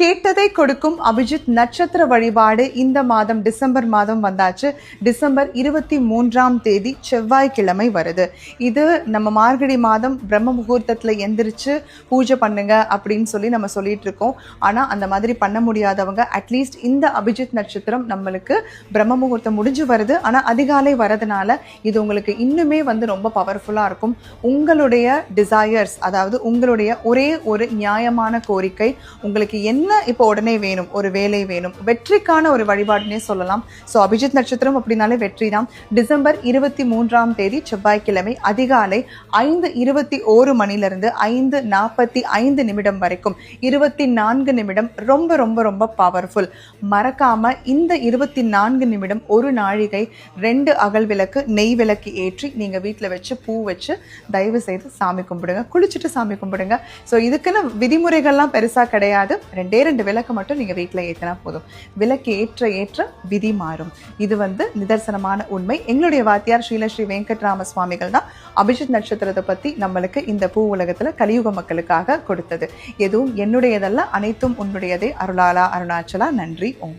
கேட்டதை கொடுக்கும் அபிஜித் நட்சத்திர வழிபாடு இந்த மாதம் டிசம்பர் மாதம் வந்தாச்சு. டிசம்பர் இருபத்தி மூன்றாம் தேதி செவ்வாய்க்கிழமை வருது. இது நம்ம மார்கழி மாதம் பிரம்ம முகூர்த்தத்தில் எந்திரிச்சு பூஜை பண்ணுங்க அப்படின்னு சொல்லி நம்ம சொல்லிட்டு இருக்கோம். ஆனால் அந்த மாதிரி பண்ண முடியாதவங்க அட்லீஸ்ட் இந்த அபிஜித் நட்சத்திரம் நம்மளுக்கு பிரம்ம முகூர்த்தம் முடிஞ்சு வருது. ஆனால் அதிகாலை வரதுனால இது உங்களுக்கு இன்னுமே வந்து ரொம்ப பவர்ஃபுல்லாக இருக்கும். உங்களுடைய டிசையர்ஸ் அதாவது உங்களுடைய ஒரே ஒரு நியாயமான கோரிக்கை உங்களுக்கு என்ன இப்போ உடனே வேணும்? ஒரு வேலை வேணும். வெற்றிக்கான ஒரு வழிபாடுனே சொல்லலாம். ஸோ அபிஜித் நட்சத்திரம் அப்படின்னாலே வெற்றி தான் டிசம்பர் இருபத்தி மூன்றாம் தேதி செவ்வாய்க்கிழமை அதிகாலை ஐந்து இருபத்தி ஓரு மணிலிருந்து ஐந்து நாற்பத்தி ஐந்து நிமிடம் வரைக்கும் இருபத்தி நான்கு நிமிடம் ரொம்ப ரொம்ப ரொம்ப பவர்ஃபுல் மறக்காம இந்த இருபத்தி நான்கு நிமிடம் ஒரு நாழிகை ரெண்டு அகல் விளக்கு நெய் விளக்கு ஏற்றி நீங்க வீட்டில் வச்சு பூ வச்சு தயவு செய்து சாமி கும்பிடுங்க. குளிச்சுட்டு சாமி கும்பிடுங்க. ஸோ இதுக்குன்னு விதிமுறைகள்லாம் பெருசா கிடையாது. ரெண்டே ரெண்டு விளக்கு மட்டும் நீங்கள் வீட்டில் ஏற்றினா போதும். விளக்கு ஏற்ற ஏற்ற விதி மாறும். இது வந்து நிதர்சனமான உண்மை. எங்களுடைய வாத்தியார் ஸ்ரீல ஸ்ரீ வெங்கட்ராம சுவாமிகள் தான் அபிஜித் நட்சத்திரத்தை பற்றி நம்மளுக்கு இந்த பூ உலகத்தில் கலியுக மக்களுக்காக கொடுத்தது. எதுவும் என்னுடையதல்ல அனைத்தும் உன்னுடையதே. அருளாலா அருணாச்சலா நன்றி ஓம்.